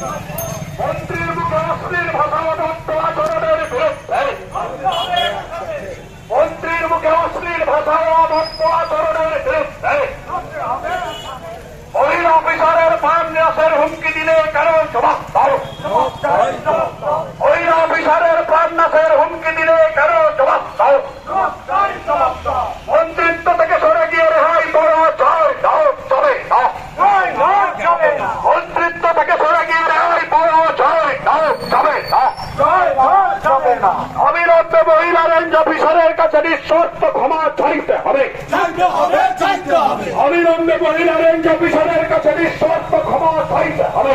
মন্ত্রীর মুখে অশ্লীল ভাষা আচরণের বিরুদ্ধে। মন্ত্রীর মুখে অশ্লীল ভাষা আচরণের বিরুদ্ধে। মহিলা অফিসারের প্রাণন্যাসের হুমকি দিলে কারও জবাব দাও মহিলা অফিসারের প্রাণন্যাসের হুমকি দিলে কারও জবাব দাও অবিলম্বে মহিলা রেঞ্জ অফিসারের কাছে নিঃশর্ত ক্ষমা চাইতে হবে। অবিলম্বে মহিলা রেঞ্জ অফিসারের কাছে নিঃশর্ত ক্ষমা চাইতে হবে।